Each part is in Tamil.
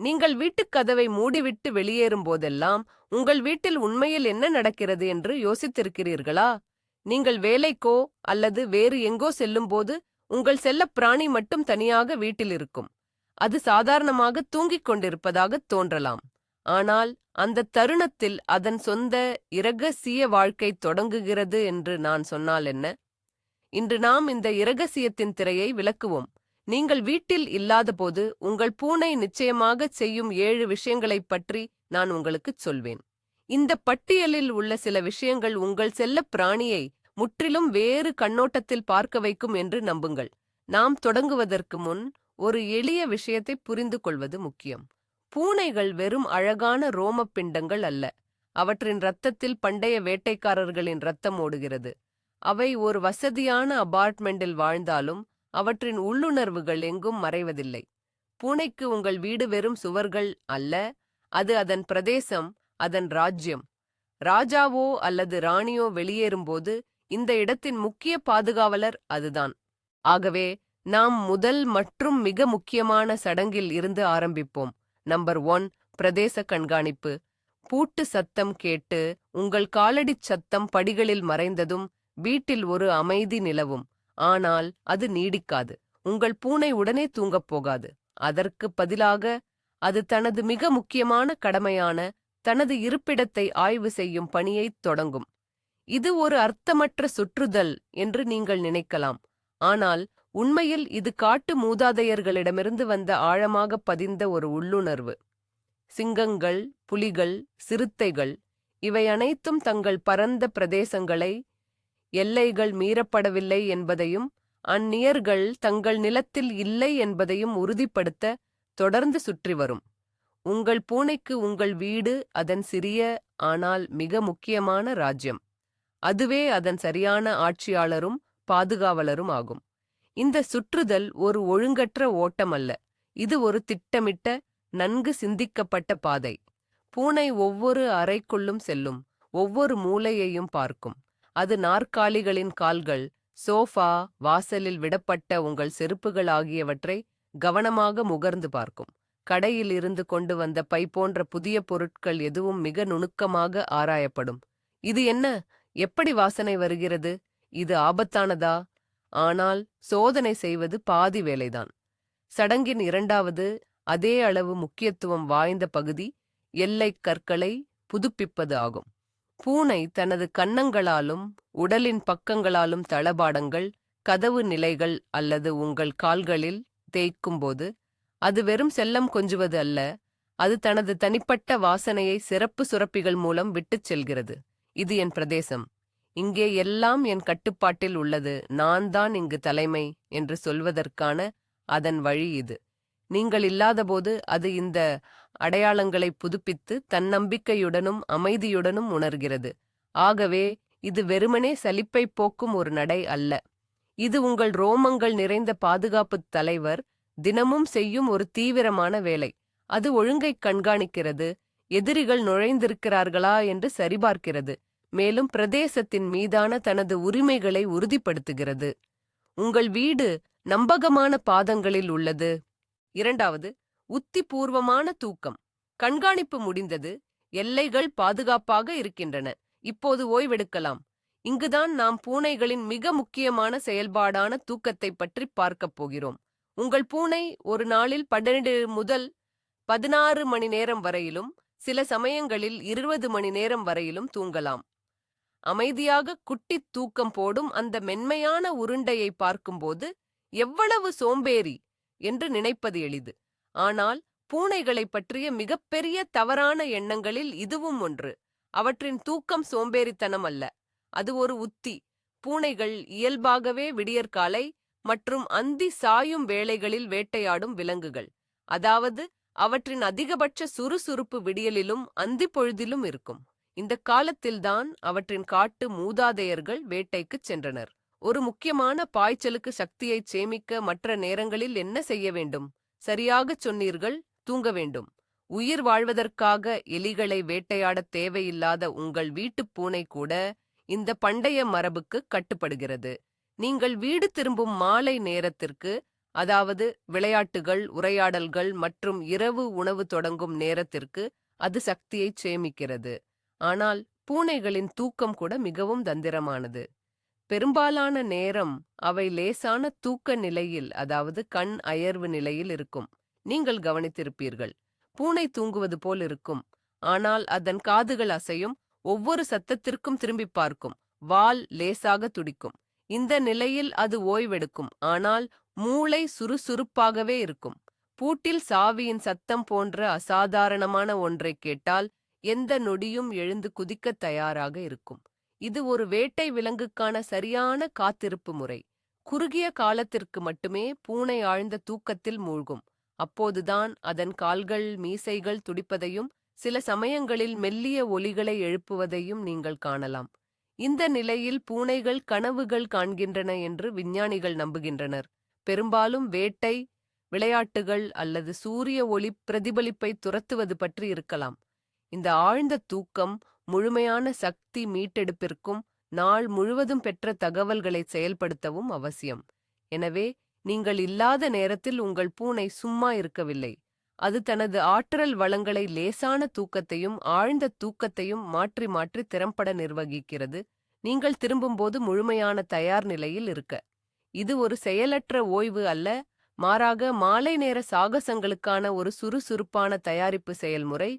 நீங்கள் வீட்டுக் கதவை மூடிவிட்டு வெளியேறும் போதெல்லாம் உங்கள் வீட்டில் உண்மையில் என்ன நடக்கிறது என்று யோசித்திருக்கிறீர்களா? நீங்கள் வேலைக்கோ அல்லது வேறு எங்கோ செல்லும்போது உங்கள் செல்லப் பிராணி மட்டும் தனியாக வீட்டில் இருக்கும். அது சாதாரணமாக தூங்கிக் கொண்டிருப்பதாகத் தோன்றலாம். ஆனால் அந்த தருணத்தில் அதன் சொந்த இரகசிய வாழ்க்கை தொடங்குகிறது என்று நான் சொன்னால் என்ன? இன்று நாம் இந்த இரகசியத்தின் திரையை விளக்குவோம். நீங்கள் வீட்டில் இல்லாதபோது உங்கள் பூனை நிச்சயமாகச் செய்யும் ஏழு விஷயங்களைப் பற்றி நான் உங்களுக்குச் சொல்வேன். இந்த பட்டியலில் உள்ள சில விஷயங்கள் உங்கள் செல்லப் பிராணியை முற்றிலும் வேறு கண்ணோட்டத்தில் பார்க்க வைக்கும் என்று நம்புங்கள். நாம் தொடங்குவதற்கு முன் ஒரு எளிய விஷயத்தை புரிந்து கொள்வது முக்கியம். பூனைகள் வெறும் அழகான ரோமப் பிண்டங்கள் அல்ல. அவற்றின் இரத்தத்தில் பண்டைய வேட்டைக்காரர்களின் இரத்தம் ஓடுகிறது. அவை ஒரு வசதியான அபார்ட்மெண்டில் வாழ்ந்தாலும் அவற்றின் உள்ளுணர்வுகள் எங்கும் மறைவதில்லை. பூனைக்கு உங்கள் வீடு வெறும் சுவர்கள் அல்ல அது அதன் பிரதேசம் அதன் ராஜ்யம். ராஜாவோ அல்லது ராணியோ வெளியேறும்போது இந்த இடத்தின் முக்கிய பாதுகாவலர் அதுதான். ஆகவே நாம் முதல் மற்றும் மிக முக்கியமான சடங்கில் இருந்து ஆரம்பிப்போம். நம்பர் ஒன் பிரதேச கண்காணிப்பு. பூட்டு சத்தம் கேட்டு உங்கள் காலடிச் சத்தம் படிகளில் மறைந்ததும் வீட்டில் ஒரு அமைதி நிலவும். ஆனால் அது நீடிக்காது. உங்கள் பூனை உடனே தூங்கப் போகாது. அதற்கு பதிலாக அது தனது மிக முக்கியமான கடமையான தனது இருப்பிடத்தை ஆய்வு செய்யும் பணியைத் தொடங்கும். இது ஒரு அர்த்தமற்ற சுற்றுதல் என்று நீங்கள் நினைக்கலாம். ஆனால் உண்மையில் இது காட்டு மூதாதையர்களிடமிருந்து வந்த ஆழமாகப் பதிந்த ஒரு உள்ளுணர்வு. சிங்கங்கள் புலிகள் சிறுத்தைகள் இவை அனைத்தும் தங்கள் பரந்த பிரதேசங்களை எல்லைகள் மீறப்படவில்லை என்பதையும் அந்நியர்கள் தங்கள் நிலத்தில் இல்லை என்பதையும் உறுதிப்படுத்த தொடர்ந்து சுற்றி வரும். உங்கள் பூனைக்கு உங்கள் வீடு அதன் சிறிய ஆனால் மிக முக்கியமான ராஜ்யம். அதுவே அதன் சரியான ஆட்சியாளரும் பாதுகாவலரும் ஆகும். இந்த சுற்றுதல் ஒரு ஒழுங்கற்ற ஓட்டம் அல்ல இது ஒரு திட்டமிட்ட நன்கு சிந்திக்கப்பட்ட பாதை. பூனை ஒவ்வொரு அறைக்குள்ளும் செல்லும் ஒவ்வொரு மூலையையும் பார்க்கும். அது நாற்காலிகளின் கால்கள் சோஃபா வாசலில் விடப்பட்ட உங்கள் செருப்புகள் ஆகியவற்றை கவனமாக முகர்ந்து பார்க்கும். கடையில் இருந்து கொண்டு வந்த பை போன்ற புதிய பொருட்கள் எதுவும் மிக நுணுக்கமாக ஆராயப்படும். இது என்ன? எப்படி வாசனை வருகிறது? இது ஆபத்தானதா? ஆனால் சோதனை செய்வது பாதி வேலைதான். சடங்கின் இரண்டாவது அதே அளவு முக்கியத்துவம் வாய்ந்த பகுதி எல்லைக் கற்களை புதுப்பிப்பது ஆகும். பூனை தனது கன்னங்களாலும் உடலின் பக்கங்களாலும் தளபாடங்கள் கதவு நிலைகள் அல்லது உங்கள் கால்களில் தேய்க்கும்போது அது வெறும் செல்லம் கொஞ்சுவது அல்ல அது தனது தனிப்பட்ட வாசனையை சிறப்பு சுரப்பிகள் மூலம் விட்டுச் செல்கிறது. இது என் பிரதேசம். இங்கே எல்லாம் என் கட்டுப்பாட்டில் உள்ளது. நான் தான் இங்கு தலைமை என்று சொல்வதற்கான அதன் வழி இது. நீங்கள் இல்லாதபோது அது இந்த அடையாளங்களை புதுப்பித்து தன்னம்பிக்கையுடனும் அமைதியுடனும் உணர்கிறது. ஆகவே இது வெறுமனே சலிப்பை போக்கும் ஒரு நடை அல்ல. இது உங்கள் ரோமங்கள் நிறைந்த பாதுகாப்புத் தலைவர் தினமும் செய்யும் ஒரு தீவிரமான வேலை. அது ஒழுங்கைக் கண்காணிக்கிறது எதிரிகள் நுழைந்திருக்கிறார்களா என்று சரிபார்க்கிறது மேலும் பிரதேசத்தின் மீதான தனது உரிமைகளை உறுதிப்படுத்துகிறது. உங்கள் வீடு நம்பகமான பாதங்களில் உள்ளது. இரண்டாவது உத்திபூர்வமான தூக்கம். கண்காணிப்பு முடிந்தது எல்லைகள் பாதுகாப்பாக இருக்கின்றன. இப்போது ஓய்வெடுக்கலாம். இங்குதான் நாம் பூனைகளின் மிக முக்கியமான செயல்பாடான தூக்கத்தைப் பற்றி பார்க்கப் போகிறோம். உங்கள் பூனை ஒரு நாளில் பன்னிரண்டு முதல் பதினாறு மணி நேரம் வரையிலும் சில சமயங்களில் இருபது மணி நேரம் வரையிலும் தூங்கலாம். அமைதியாக குட்டித் தூக்கம் போடும் அந்த மென்மையான உருண்டையை பார்க்கும்போது எவ்வளவு சோம்பேறி என்று நினைப்பது எளிது. ஆனால் பூனைகளைப் பற்றிய மிகப்பெரிய தவறான எண்ணங்களில் இதுவும் ஒன்று. அவற்றின் தூக்கம் சோம்பேறித்தனம் அல்ல. அது ஒரு உத்தி. பூனைகள் இயல்பாகவே விடியற்காலை மற்றும் அந்தி சாயும் வேளைகளில் வேட்டையாடும் விலங்குகள். அதாவது அவற்றின் அதிகபட்ச சுறுசுறுப்பு விடியலிலும் அந்தி பொழுதிலும் இருக்கும். இந்த காலத்தில்தான் அவற்றின் காட்டு மூதாதையர்கள் வேட்டைக்குச் சென்றனர். ஒரு முக்கியமான பாய்ச்சலுக்கு சக்தியைச் சேமிக்க மற்ற நேரங்களில் என்ன செய்ய வேண்டும்? சரியாகச் சொன்னீர்கள் தூங்க வேண்டும். உயிர் வாழ்வதற்காக எலிகளை வேட்டையாடத் தேவையில்லாத உங்கள் வீட்டுப் பூனை கூட இந்த பண்டைய மரபுக்கு கட்டுப்படுகிறது. நீங்கள் வீடு திரும்பும் மாலை நேரத்திற்கு அதாவது விளையாட்டுகள் உரையாடல்கள் மற்றும் இரவு உணவு தொடங்கும் நேரத்திற்கு அது சக்தியைச் சேமிக்கிறது. ஆனால் பூனைகளின் தூக்கம் கூட மிகவும் தந்திரமானது. பெரும்பாலான நேரம் அவை லேசான தூக்க நிலையில் அதாவது கண் அயர்வு நிலையில் இருக்கும். நீங்கள் கவனித்திருப்பீர்கள். பூனை தூங்குவது போல் இருக்கும். ஆனால் அதன் காதுகள் அசையும். ஒவ்வொரு சத்தத்திற்கும் திரும்பி பார்க்கும். வால் லேசாக துடிக்கும். இந்த நிலையில் அது ஓய்வெடுக்கும். ஆனால் மூளை சுறுசுறுப்பாகவே இருக்கும். பூட்டில் சாவியின் சத்தம் போன்ற அசாதாரணமான ஒன்றை கேட்டால் எந்த நொடியும் எழுந்து குதிக்கத் தயாராக இருக்கும். இது ஒரு வேட்டை விலங்குக்கான சரியான காத்திருப்பு முறை. குறுகிய காலத்திற்கு மட்டுமே பூனை ஆழ்ந்த தூக்கத்தில் மூழ்கும். அப்போதுதான் அதன் கால்கள் மீசைகள் துடிப்பதையும் சில சமயங்களில் மெல்லிய ஒலிகளை எழுப்புவதையும் நீங்கள் காணலாம். இந்த நிலையில் பூனைகள் கனவுகள் காண்கின்றன என்று விஞ்ஞானிகள் நம்புகின்றனர். பெரும்பாலும் வேட்டை விளையாட்டுகள் அல்லது சூரிய ஒளி பிரதிபலிப்பை துரத்துவது பற்றி இருக்கலாம். இந்த ஆழ்ந்த தூக்கம் முழுமையான சக்தி மீட்டெடுப்பிற்கும் நாள் முழுவதும் பெற்ற தகவல்களை செயல்படுத்தவும் அவசியம். எனவே நீங்கள் இல்லாத நேரத்தில் உங்கள் பூனை சும்மா இருக்கவில்லை. அது தனது ஆற்றல் வளங்களை லேசான தூக்கத்தையும் ஆழ்ந்த தூக்கத்தையும் மாற்றி மாற்றி திறம்பட நிர்வகிக்கிறது. நீங்கள் திரும்பும்போது முழுமையான தயார் நிலையில் இருக்க. இது ஒரு செயலற்ற ஓய்வு அல்ல. மாறாக மாலை நேர சாகசங்களுக்கான ஒரு சுறுசுறுப்பான தயாரிப்பு செயல்முறை.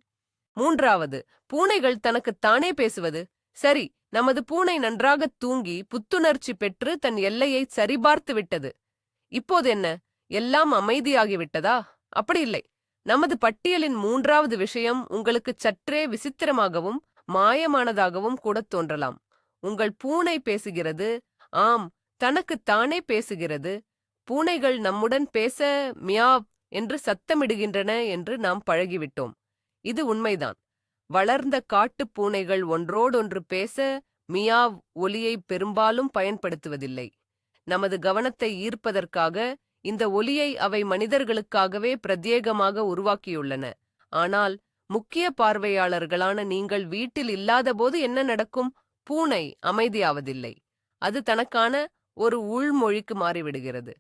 மூன்றாவது பூனைகள் தனக்குத் தானே பேசுவது? சரி நமது பூனை நன்றாக தூங்கி புத்துணர்ச்சி பெற்று தன் எல்லையை சரிபார்த்து விட்டது. இப்போது என்ன? எல்லாம் அமைதியாகிவிட்டதா? அப்படி இல்லை. நமது பட்டியலின் மூன்றாவது விஷயம் உங்களுக்கு சற்றே விசித்திரமாகவும் மாயமானதாகவும் கூட தோன்றலாம். உங்கள் பூனை பேசுகிறது. ஆம் தனக்குத் தானே பேசுகிறது. பூனைகள் நம்முடன் பேச மியாவ் என்று சத்தமிடுகின்றன என்று நாம் பழகிவிட்டோம். இது உண்மைதான். வளர்ந்த காட்டுப் பூனைகள் ஒன்றோடொன்று பேச மியாவ் ஒலியை பெரும்பாலும் பயன்படுத்துவதில்லை. நமது கவனத்தை ஈர்ப்பதற்காக இந்த ஒலியை அவை மனிதர்களுக்காகவே பிரத்யேகமாக உருவாக்கியுள்ளன. ஆனால் முக்கிய பார்வையாளர்களான நீங்கள் வீட்டில் இல்லாதபோது என்ன நடக்கும்? பூனை அமைதியாவதில்லை. அது தனக்கான ஒரு உள்மொழிக்கு மாறிவிடுகிறது.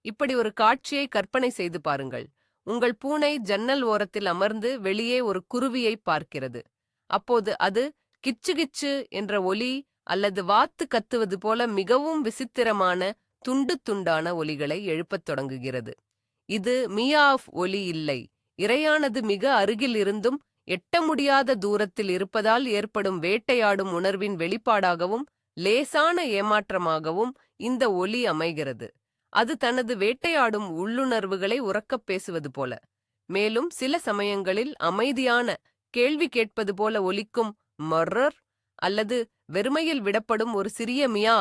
இப்படி ஒரு காட்சியை கற்பனை செய்து பாருங்கள். உங்கள் பூனை ஜன்னல் ஓரத்தில் அமர்ந்து வெளியே ஒரு குருவியை பார்க்கிறது. அப்போது அது கிச்சு கிச்சு என்ற ஒலி அல்லது வாத்து கத்துவது போல மிகவும் விசித்திரமான துண்டு துண்டான ஒலிகளை எழுப்பத் தொடங்குகிறது. இது மியாஃப் ஒலி இல்லை. இரையானது மிக அருகில் இருந்தும் எட்ட முடியாத தூரத்தில் இருப்பதால் ஏற்படும் வேட்டையாடும் உணர்வின் வெளிப்பாடாகவும் லேசான ஏமாற்றமாகவும் இந்த ஒலி அமைகிறது. அது தனது வேட்டையாடும் உள்ளுணர்வுகளை உறக்கப் பேசுவது போல. மேலும் சில சமயங்களில் அமைதியான கேள்வி கேட்பது போல ஒலிக்கும் மர்ரர் அல்லது வெறுமையில் விடப்படும் ஒரு சிறிய மியா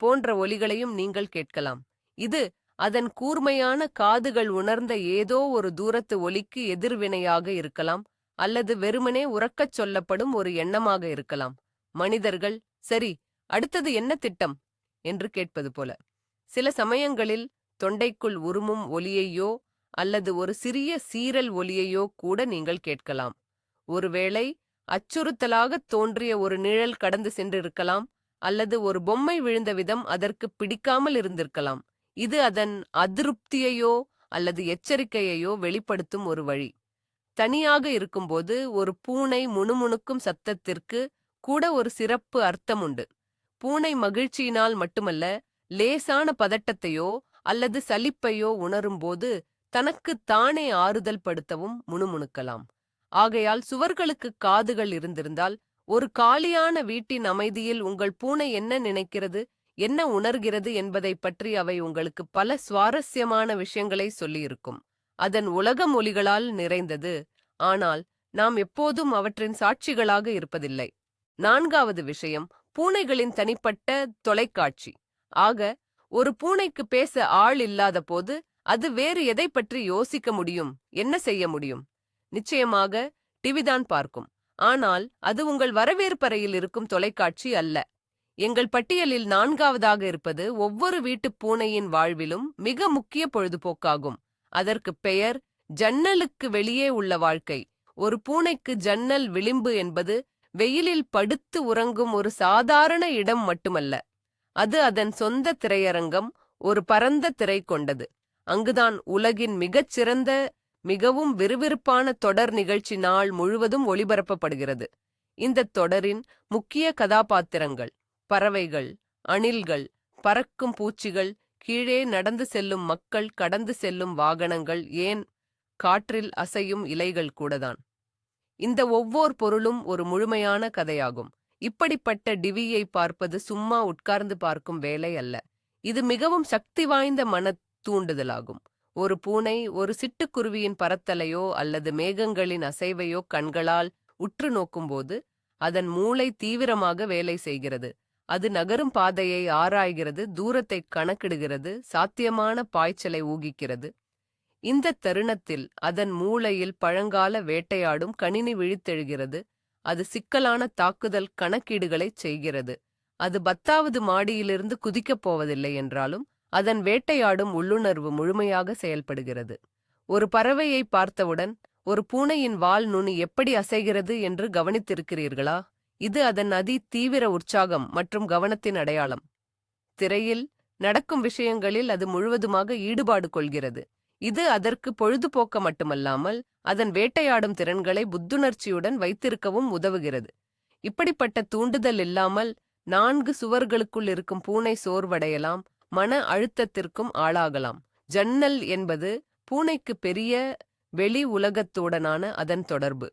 போன்ற ஒலிகளையும் நீங்கள் கேட்கலாம். இது அதன் கூர்மையான காதுகள் உணர்ந்த ஏதோ ஒரு தூரத்து ஒலிக்கு எதிர்வினையாக இருக்கலாம் அல்லது வெறுமனே உறக்கச் சொல்லப்படும் ஒரு எண்ணமாக இருக்கலாம். மனிதர்கள் சரி அடுத்தது என்ன திட்டம்? என்று கேட்பது போல. சில சமயங்களில் தொண்டைக்குள் உருமும் ஒலியையோ அல்லது ஒரு சிறிய சீரல் ஒலியையோ கூட நீங்கள் கேட்கலாம். ஒருவேளை அச்சுறுத்தலாகத் தோன்றிய ஒரு நிழல் கடந்து சென்றிருக்கலாம் அல்லது ஒரு பொம்மை விழுந்த விதம் அதற்கு பிடிக்காமல் இருந்திருக்கலாம். இது அதன் அதிருப்தியையோ அல்லது எச்சரிக்கையையோ வெளிப்படுத்தும் ஒரு வழி. தனியாக இருக்கும்போது ஒரு பூனை முணுமுணுக்கும் சத்தத்திற்கு கூட ஒரு சிறப்பு அர்த்தம் உண்டு. பூனை மகிழ்ச்சியினால் மட்டுமல்ல லேசான பதட்டத்தையோ அல்லது சலிப்பையோ உணரும்போது தனக்கு தானே ஆறுதல் படுத்தவும் முணுமுணுக்கலாம். ஆகையால் சுவர்களுக்கு காதுகள் இருந்திருந்தால் ஒரு காலியான வீட்டின் அமைதியில் உங்கள் பூனை என்ன நினைக்கிறது என்ன உணர்கிறது என்பதை பற்றி அவை உங்களுக்கு பல சுவாரஸ்யமான விஷயங்களை சொல்லியிருக்கும். அதன் உலக மொழிகளால் நிறைந்தது. ஆனால் நாம் எப்போதும் அவற்றின் சாட்சிகளாக இருப்பதில்லை. நான்காவது விஷயம் பூனைகளின் தனிப்பட்ட தொலைக்காட்சி. ஆக ஒரு பூனைக்கு பேச ஆள் இல்லாத போது அது வேறு எதை பற்றி யோசிக்க முடியும்? என்ன செய்ய முடியும்? நிச்சயமாக டிவிதான் பார்க்கும். ஆனால் அது உங்கள் வரவேற்பறையில் இருக்கும் தொலைக்காட்சி அல்ல. எங்கள் பட்டியலில் நான்காவதாக இருப்பது ஒவ்வொரு வீட்டுப் பூனையின் வாழ்விலும் மிக முக்கிய பொழுதுபோக்காகும். அதற்கு பெயர் ஜன்னலுக்கு வெளியே உள்ள வாழ்க்கை. ஒரு பூனைக்கு ஜன்னல் விளிம்பு என்பது வெயிலில் படுத்து உறங்கும் ஒரு சாதாரண இடம் மட்டுமல்ல. அது அதன் சொந்த திரையரங்கம் ஒரு பரந்த திரை கொண்டது. அங்குதான் உலகின் மிகச் சிறந்த மிகவும் விறுவிறுப்பான தொடர் நிகழ்ச்சி நாள் முழுவதும் ஒளிபரப்பப்படுகிறது. இந்தத் தொடரின் முக்கிய கதாபாத்திரங்கள் பறவைகள் அணில்கள் பறக்கும் பூச்சிகள் கீழே நடந்து செல்லும் மக்கள் கடந்து செல்லும் வாகனங்கள் ஏன் காற்றில் அசையும் இலைகள் கூடதான். இந்த ஒவ்வொரு பொருளும் ஒரு முழுமையான கதையாகும். இப்படிப்பட்ட டிவியை பார்ப்பது சும்மா உட்கார்ந்து பார்க்கும் வேலை அல்ல. இது மிகவும் சக்தி வாய்ந்த மன தூண்டுதலாகும். ஒரு பூனை ஒரு சிட்டுக்குருவியின் பறத்தலையோ அல்லது மேகங்களின் அசைவையோ கண்களால் உற்று நோக்கும்போது அதன் மூளை தீவிரமாக வேலை செய்கிறது. அது நகரும் பாதையை ஆராய்கிறது தூரத்தை கணக்கிடுகிறது சாத்தியமான பாய்ச்சலை ஊகிக்கிறது. இந்த தருணத்தில் அதன் மூளையில் பழங்கால வேட்டையாடும் கணினி விழித்தெழுகிறது. அது சிக்கலான தாக்குதல் கணக்கீடுகளைச் செய்கிறது. அது பத்தாவது மாடியிலிருந்து குதிக்கப் போவதில்லை என்றாலும் அதன் வேட்டையாடும் உள்ளுணர்வு முழுமையாக செயல்படுகிறது. ஒரு பறவையை பார்த்தவுடன் ஒரு பூனையின் வால் நுனி எப்படி அசைகிறது என்று கவனித்திருக்கிறீர்களா? இது அதன் அதி தீவிர உற்சாகம் மற்றும் கவனத்தின் அடையாளம். திரையில் நடக்கும் விஷயங்களில் அது முழுவதுமாக ஈடுபாடு கொள்கிறது. இது அதற்கு பொழுதுபோக்க மட்டுமல்லாமல் அதன் வேட்டையாடும் திறன்களை புத்துணர்ச்சியுடன் வைத்திருக்கவும் உதவுகிறது. இப்படிப்பட்ட தூண்டுதல் இல்லாமல் நான்கு சுவர்களுக்குள் இருக்கும் பூனை சோர்வடையலாம் மன அழுத்தத்திற்கும் ஆளாகலாம். ஜன்னல் என்பது பூனைக்கு பெரிய வெளி உலகத்துடனான அதன் தொடர்பு.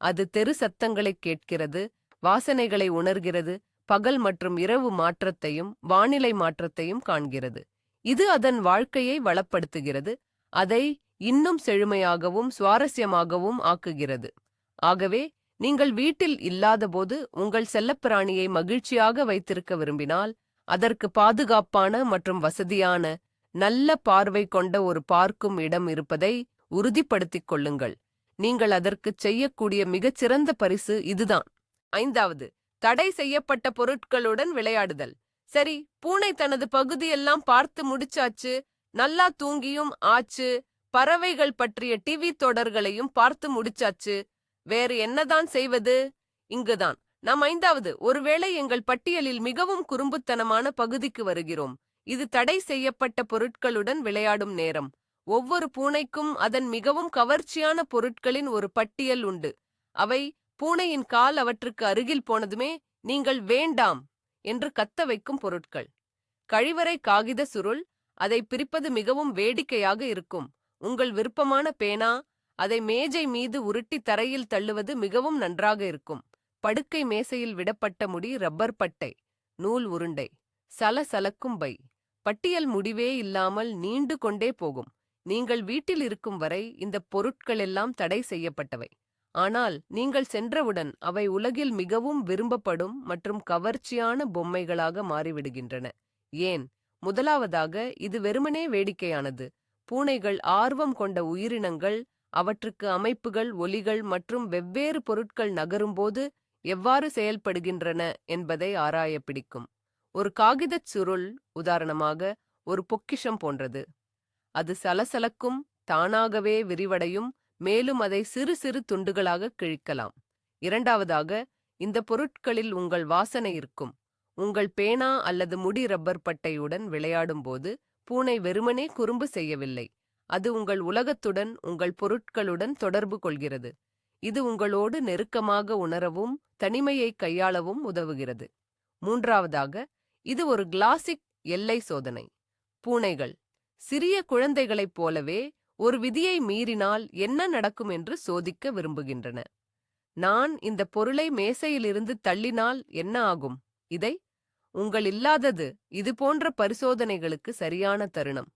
அது தெரு சத்தங்களை கேட்கிறது வாசனைகளை உணர்கிறது பகல் மற்றும் இரவு மாற்றத்தையும் வானிலை மாற்றத்தையும் காண்கிறது. இது அதன் வாழ்க்கையை வளப்படுத்துகிறது. அதை இன்னும் செழுமையாகவும் சுவாரஸ்யமாகவும் ஆக்குகிறது. ஆகவே நீங்கள் வீட்டில் இல்லாதபோது உங்கள் செல்லப்பிராணியை மகிழ்ச்சியாக வைத்திருக்க விரும்பினால் அதற்கு பாதுகாப்பான மற்றும் வசதியான நல்ல பார்வை கொண்ட ஒரு பார்க்கும் இடம் இருப்பதை உறுதிப்படுத்திக் கொள்ளுங்கள். நீங்கள் அதற்குச் செய்யக்கூடிய மிகச்சிறந்த பரிசு இதுதான். ஐந்தாவது தடை செய்யப்பட்ட பொருட்களுடன் விளையாடுதல். சரி பூனை தனது பகுதியெல்லாம் பார்த்து முடிச்சாச்சு நல்லா தூங்கியும் ஆச்சு பறவைகள் பற்றிய டிவி தொடர்களையும் பார்த்து முடிச்சாச்சு. வேறு என்னதான் செய்வது? இங்குதான். நாம் ஐந்தாவது. ஒருவேளை எங்கள் பட்டியலில் மிகவும் குறும்புத்தனமான பகுதிக்கு வருகிறோம். இது தடை செய்யப்பட்ட பொருட்களுடன் விளையாடும் நேரம். ஒவ்வொரு பூனைக்கும் அதன் மிகவும் கவர்ச்சியான பொருட்களின் ஒரு பட்டியல் உண்டு. அவை பூனையின் கால் அவற்றுக்கு அருகில் போனதுமே நீங்கள் வேண்டாம் என்று கத்த வைக்கும் பொருட்கள். கழிவறை காகித சுருள் அதை பிரிப்பது மிகவும் வேடிக்கையாக இருக்கும். உங்கள் விருப்பமான பேனா அதை மேஜை மீது உருட்டி தரையில் தள்ளுவது மிகவும் நன்றாக இருக்கும். படுக்கை மேசையில் விடப்பட்ட முடி ரப்பர் பட்டை நூல் உருண்டை சலசலக்கும் பை. பட்டியல் முடிவே இல்லாமல் நீண்டு கொண்டே போகும். நீங்கள் வீட்டில் இருக்கும் வரை இந்த பொருட்களெல்லாம் தடை செய்யப்பட்டவை. ஆனால் நீங்கள் சென்றவுடன் அவை உலகில் மிகவும் விரும்பப்படும் மற்றும் கவர்ச்சியான பொம்மைகளாக மாறிவிடுகின்றன. ஏன்? முதலாவதாக இது வெறுமனே வேடிக்கையானது. பூனைகள் ஆர்வம் கொண்ட உயிரினங்கள் அவற்றுக்கு அமைப்புகள் ஒலிகள் மற்றும் வெவ்வேறு பொருட்கள் நகரும்போது எவ்வாறு செயல்படுகின்றன என்பதை ஆராய பிடிக்கும். ஒரு காகிதச் சுருள் உதாரணமாக ஒரு பொக்கிஷம் போன்றது. அது சலசலக்கும் தானாகவே விரிவடையும் மேலும் அதை சிறு சிறு துண்டுகளாக கிழிக்கலாம். இரண்டாவதாக இந்த பொருட்களில் உங்கள் வாசனை இருக்கும். உங்கள் பேனா அல்லது முடி ரப்பர் பட்டையுடன் விளையாடும்போது பூனை வெறுமனே குறும்பு செய்யவில்லை. அது உங்கள் உலகத்துடன் உங்கள் பொருட்களுடன் தொடர்பு கொள்கிறது. இது உங்களோடு நெருக்கமாக உணரவும் தனிமையை கையாளவும் உதவுகிறது. மூன்றாவதாக இது ஒரு கிளாசிக் எல்லை சோதனை. பூனைகள். சிறிய குழந்தைகளைப் போலவே ஒரு விதியை மீறினால் என்ன நடக்கும் என்று சோதிக்க விரும்புகின்றன. நான் இந்த பொருளை மேசையிலிருந்து தள்ளினால் என்ன ஆகும்? இதை உங்கள் இல்லாதது இது போன்ற பரிசோதனைகளுக்கு சரியான தருணம்.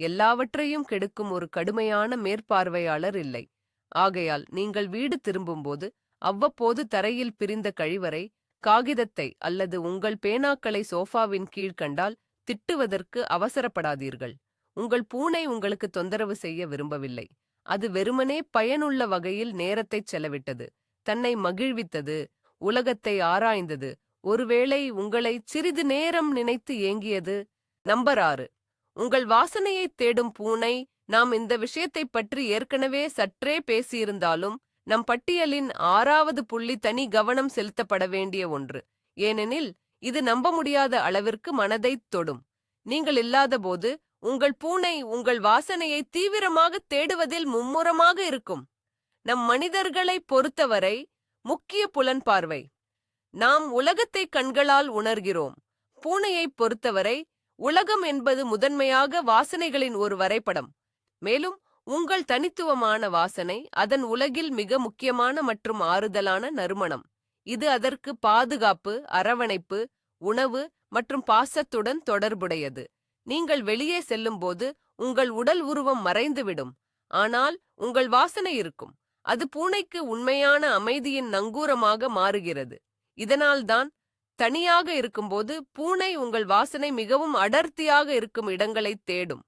எல்லாவற்றையும் கெடுக்கும் ஒரு கடுமையான மேற்பார்வையாளர் இல்லை. ஆகையால் நீங்கள் வீடு திரும்பும்போது அவ்வப்போது தரையில் பிரிந்த கழிவறை காகிதத்தை அல்லது உங்கள் பேனாக்களை சோஃபாவின் கீழ் கண்டால் திட்டுவதற்கு அவசரப்படாதீர்கள். உங்கள் பூனை உங்களுக்கு தொந்தரவு செய்ய விரும்பவில்லை. அது வெறுமனே பயனுள்ள வகையில் நேரத்தைச் செலவிட்டது. தன்னை மகிழ்வித்தது உலகத்தை ஆராய்ந்தது ஒருவேளை உங்களை சிறிது நேரம் நினைத்து ஏங்கியது. நம்பர் ஆறு. உங்கள் வாசனையைத் தேடும் பூனை நாம் இந்த விஷயத்தைப் பற்றி ஏற்கனவே சற்றே பேசியிருந்தாலும் நம் பட்டியலின் ஆறாவது புள்ளி தனி கவனம் செலுத்தப்பட வேண்டிய ஒன்று. ஏனெனில் இது நம்ப முடியாத அளவிற்கு மனதைத் தொடும். நீங்கள் இல்லாதபோது உங்கள் பூனை உங்கள் வாசனையை தீவிரமாக தேடுவதில் மும்முரமாக இருக்கும். நம் மனிதர்களை பொறுத்தவரை முக்கிய புலன்பார்வை நாம் உலகத்தை கண்களால் உணர்கிறோம். பூனையைப் பொறுத்தவரை உலகம் என்பது முதன்மையாக வாசனைகளின் ஒரு வரைபடம். மேலும் உங்கள் தனித்துவமான வாசனை அதன் உலகில் மிக முக்கியமான மற்றும் ஆறுதலான நறுமணம். இது அதற்கு பாதுகாப்பு அரவணைப்பு உணவு மற்றும் பாசத்துடன் தொடர்புடையது. நீங்கள் வெளியே செல்லும்போது உங்கள் உடல் உருவம் மறைந்துவிடும். ஆனால் உங்கள் வாசனை இருக்கும். அது பூனைக்கு உண்மையான அமைதியின் நங்கூரமாக மாறுகிறது. இதனால்தான் தனியாக இருக்கும்போது பூனை உங்கள் வாசனை மிகவும் அடர்த்தியாக இருக்கும் இடங்களை தேடும்.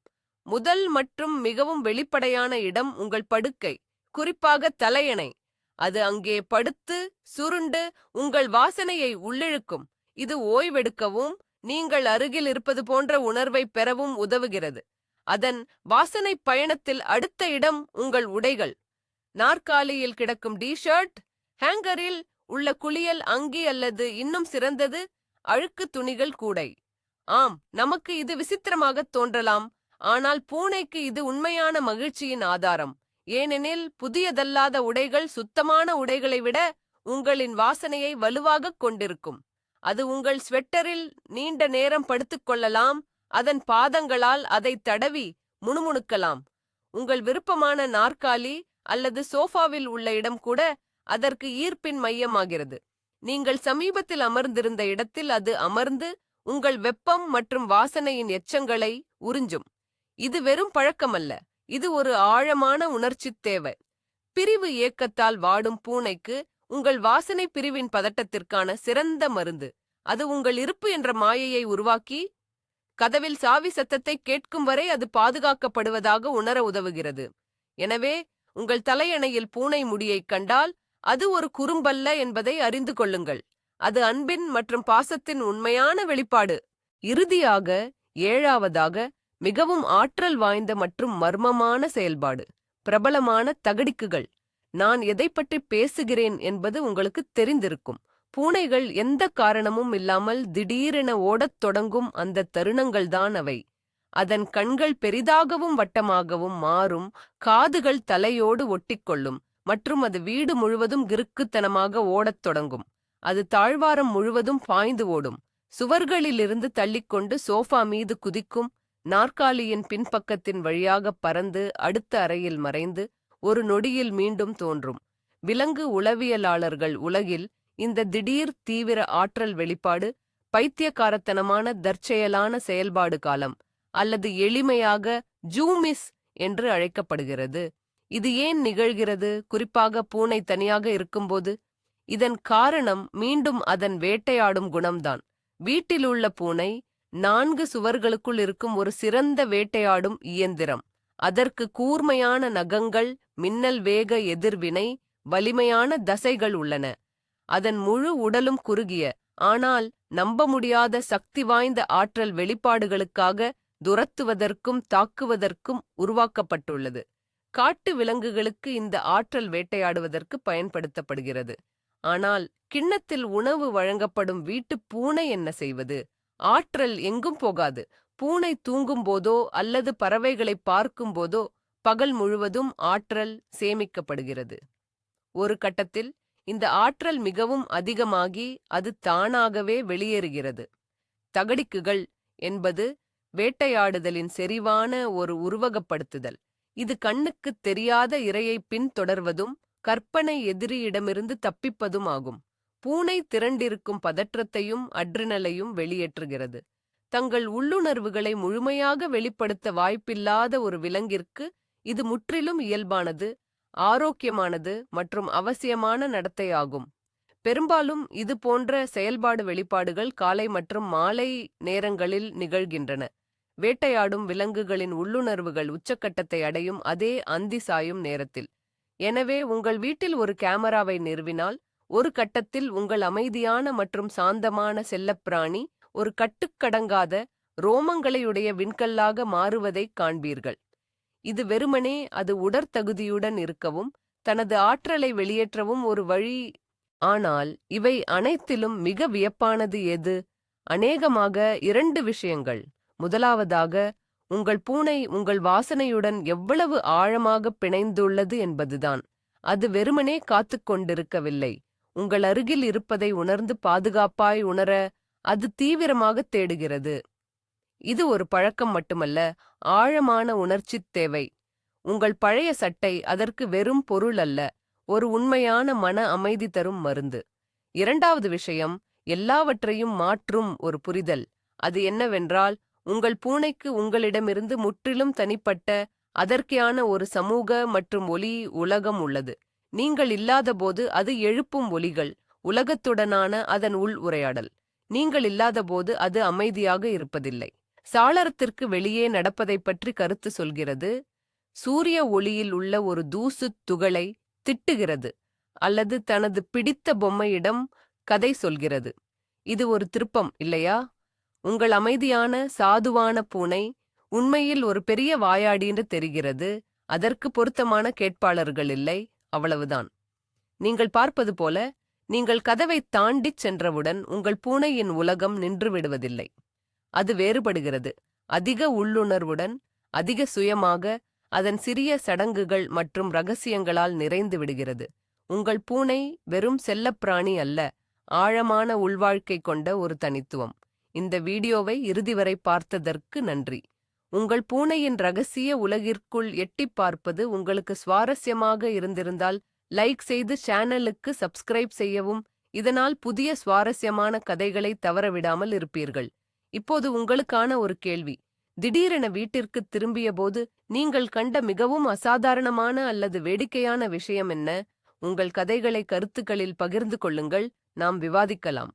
முதல் மற்றும் மிகவும் வெளிப்படையான இடம் உங்கள் படுக்கை குறிப்பாக தலையணை. அது அங்கே படுத்து சுருண்டு உங்கள் வாசனையை உள்ளிழுக்கும். இது ஓய்வெடுக்கவும் நீங்கள் அருகில் இருப்பது போன்ற உணர்வை பெறவும் உதவுகிறது. அதன் வாசனை பயணத்தில் அடுத்த இடம் உங்கள் உடைகள். நாற்காலியில் கிடக்கும் டி ஷர்ட் ஹேங்கரில் உள்ள குளியல் அங்கி அல்லது இன்னும் சிறந்தது அழுக்கு துணிகள் கூடை. ஆம் நமக்கு இது விசித்திரமாகத் தோன்றலாம் ஆனால் பூனைக்கு இது உண்மையான மகிழ்ச்சியின் ஆதாரம். ஏனெனில் புதியதல்லாத உடைகள் சுத்தமான உடைகளை விட உங்களின் வாசனையை வலுவாகக் கொண்டிருக்கும். அது உங்கள் ஸ்வெட்டரில் நீண்ட நேரம் படுத்துக் கொள்ளலாம் அதன் பாதங்களால் அதை தடவி முணுமுணுக்கலாம். உங்கள் விருப்பமான நாற்காலி அல்லது சோஃபாவில் உள்ள இடம் கூட அதற்கு ஈர்ப்பின் மையமாகிறது. நீங்கள் சமீபத்தில் அமர்ந்திருந்த இடத்தில் அது அமர்ந்து உங்கள் வெப்பம் மற்றும் வாசனையின் எச்சங்களை உறிஞ்சும். இது வெறும் பழக்கமல்ல இது ஒரு ஆழமான உணர்ச்சித் தேவை. பிரிவு ஏக்கத்தால் வாடும் பூனைக்கு உங்கள் வாசனை பிரிவின் பதட்டத்திற்கான சிறந்த மருந்து. அது உங்கள் இருப்பு என்ற மாயையை உருவாக்கி கதவில் சாவி சத்தத்தை கேட்கும் வரை அது பாதுகாக்கப்படுவதாக உணர உதவுகிறது. எனவே உங்கள் தலையணையில் பூனை முடியைக் கண்டால் அது ஒரு குறும்பல்ல என்பதை அறிந்து கொள்ளுங்கள். அது அன்பின் மற்றும் பாசத்தின் உண்மையான வெளிப்பாடு. இறுதியாக ஏழாவதாக மிகவும் ஆற்றல் வாய்ந்த மற்றும் மர்மமான செயல்பாடு. பிரபலமான தகடிக்குகள். நான் எதை பற்றி பேசுகிறேன் என்பது உங்களுக்கு தெரிந்திருக்கும். பூனைகள் எந்த காரணமும் இல்லாமல் திடீரென ஓடத் தொடங்கும் அந்த தருணங்கள்தான் அவை. அதன் கண்கள் பெரிதாகவும் வட்டமாகவும் மாறும் காதுகள் தலையோடு ஒட்டிக்கொள்ளும். மற்றும் அது வீடு முழுவதும் கிறுக்குத்தனமாக ஓடத் தொடங்கும். அது தாழ்வாரம் முழுவதும் பாய்ந்து ஓடும். சுவர்களிலிருந்து தள்ளிக்கொண்டு சோஃபா மீது குதிக்கும். நாற்காலியின் பின்பக்கத்தின் வழியாக பறந்து அடுத்த அறையில் மறைந்து ஒரு நொடியில் மீண்டும் தோன்றும். விலங்கு உளவியலாளர்கள் உலகில் இந்த திடீர் தீவிர ஆற்றல் வெளிப்பாடு பைத்தியக்காரத்தனமான தற்செயலான செயல்பாடு காலம் அல்லது எளிமையாக ஜூமிஸ் என்று அழைக்கப்படுகிறது. இது ஏன் நிகழ்கிறது? குறிப்பாக பூனை தனியாக இருக்கும்போது. இதன் காரணம் மீண்டும் அதன் வேட்டையாடும் குணம்தான். வீட்டிலுள்ள பூனை நான்கு சுவர்களுக்குள் இருக்கும் ஒரு சிறந்த வேட்டையாடும் இயந்திரம். அதற்கு கூர்மையான நகங்கள் மின்னல் வேக எதிர்வினை வலிமையான தசைகள் உள்ளன. அதன் முழு உடலும் குறுகிய ஆனால் நம்ப முடியாத சக்தி வாய்ந்த ஆற்றல் வெளிப்பாடுகளுக்காக துரத்துவதற்கும் தாக்குவதற்கும் உருவாக்கப்பட்டுள்ளது. காட்டு விலங்குகளுக்கு இந்த ஆற்றல் வேட்டையாடுவதற்கு பயன்படுத்தப்படுகிறது. ஆனால் கிண்ணத்தில் உணவு வழங்கப்படும் வீட்டுப் பூனை என்ன செய்வது? ஆற்றல் எங்கும் போகாது. பூனை தூங்கும்போதோ அல்லது பறவைகளை பார்க்கும்போதோ பகல் முழுவதும் ஆற்றல் சேமிக்கப்படுகிறது. ஒரு கட்டத்தில் இந்த ஆற்றல் மிகவும் அதிகமாகி அது தானாகவே வெளியேறுகிறது. தகடிக்குகள் என்பது வேட்டையாடுதலின் செறிவான ஒரு உருவகப்படுத்துதல். இது கண்ணுக்குத் தெரியாத இரையை பின்தொடர்வதும் கற்பனை எதிரியிடமிருந்து தப்பிப்பதும் ஆகும். பூனை திரண்டிருக்கும் பதற்றத்தையும் அட்ரினலையும் வெளியேற்றுகிறது. தங்கள் உள்ளுணர்வுகளை முழுமையாக வெளிப்படுத்த வாய்ப்பில்லாத ஒரு விலங்கிற்கு இது முற்றிலும் இயல்பானது ஆரோக்கியமானது மற்றும் அவசியமான நடத்தையாகும். பெரும்பாலும் இது போன்ற செயல்பாடு வெளிப்பாடுகள் காலை மற்றும் மாலை நேரங்களில் நிகழ்கின்றன. வேட்டையாடும் விலங்குகளின் உள்ளுணர்வுகள் உச்சக்கட்டத்தை அடையும் அதே அந்தி சாயும் நேரத்தில். எனவே உங்கள் வீட்டில் ஒரு கேமராவை நிறுவினால் ஒரு கட்டத்தில் உங்கள் அமைதியான மற்றும் சாந்தமான செல்லப்பிராணி ஒரு கட்டுக்கடங்காத ரோமங்களையுடைய விண்கல்லாக மாறுவதைக் காண்பீர்கள். இது வெறுமனே அது உடற்தகுதியுடன் இருக்கவும் தனது ஆற்றலை வெளியேற்றவும் ஒரு வழி. ஆனால் இவை அனைத்திலும் மிக வியப்பானது எது? அநேகமாக இரண்டு விஷயங்கள். முதலாவதாக உங்கள் பூனை உங்கள் வாசனையுடன் எவ்வளவு ஆழமாக பிணைந்துள்ளது என்பதுதான். அது வெறுமனே காத்துக் கொண்டிருக்கவில்லை. உங்கள் அருகில் இருப்பதை உணர்ந்து பாதுகாப்பாய் உணர அது தீவிரமாகத் தேடுகிறது. இது ஒரு பழக்கம் மட்டுமல்ல ஆழமான உணர்ச்சித் தேவை. உங்கள் பழைய சட்டை அதற்கு வெறும் பொருள் அல்ல ஒரு உண்மையான மன அமைதி தரும் மருந்து. இரண்டாவது விஷயம் எல்லாவற்றையும் மாற்றும் ஒரு புரிதல். அது என்னவென்றால் உங்கள் பூனைக்கு உங்களிடமிருந்து முற்றிலும் தனிப்பட்ட அதற்கான ஒரு சமூக மற்றும் ஒலி உலகம் உள்ளது. நீங்கள் இல்லாதபோது அது எழுப்பும் ஒலிகள் உலகத்துடனான அதன் உள் உரையாடல். நீங்கள் இல்லாதபோது அது அமைதியாக இருப்பதில்லை. சாளரத்திற்கு வெளியே நடப்பதைப் பற்றி கருத்து சொல்கிறது சூரிய ஒளியில் உள்ள ஒரு தூசுத் துகளை திட்டுகிறது அல்லது தனது பிடித்த பொம்மையிடம் கதை சொல்கிறது. இது ஒரு திருப்பம் இல்லையா? உங்கள் அமைதியான சாதுவான பூனை உண்மையில் ஒரு பெரிய வாயாடின்னு தெரிகிறது. அதற்கு பொருத்தமான கேட்பாளர்கள் இல்லை. அவ்வளவுதான். நீங்கள் பார்ப்பது போல நீங்கள் கதவைத் தாண்டிச் சென்றவுடன் உங்கள் பூனையின் உலகம் நின்று விடுவதில்லை. அது வேறுபடுகிறது. அதிக உள்ளுணர்வுடன் அதிக சுயமாக அதன் சிறிய சடங்குகள் மற்றும் ரகசியங்களால் நிறைந்து விடுகிறது. உங்கள் பூனை வெறும் செல்லப்பிராணி அல்ல ஆழமான உள்வாழ்க்கை கொண்ட ஒரு தனித்துவம். இந்த வீடியோவை இறுதி வரை பார்த்ததற்கு நன்றி. உங்கள் பூனையின் ரகசிய உலகிற்குள் எட்டிப் பார்ப்பது உங்களுக்கு சுவாரஸ்யமாக இருந்திருந்தால் லைக் செய்து சேனலுக்கு சப்ஸ்கிரைப் செய்யவும். இதனால் புதிய சுவாரஸ்யமான கதைகளை தவறவிடாமல் இருப்பீர்கள். இப்போது உங்களுக்கான ஒரு கேள்வி. திடீரென வீட்டிற்குத் திரும்பியபோது நீங்கள் கண்ட மிகவும் அசாதாரணமான அல்லது வேடிக்கையான விஷயம் என்ன? உங்கள் கதைகளை கருத்துக்களில் பகிர்ந்து கொள்ளுங்கள். நாம் விவாதிக்கலாம்.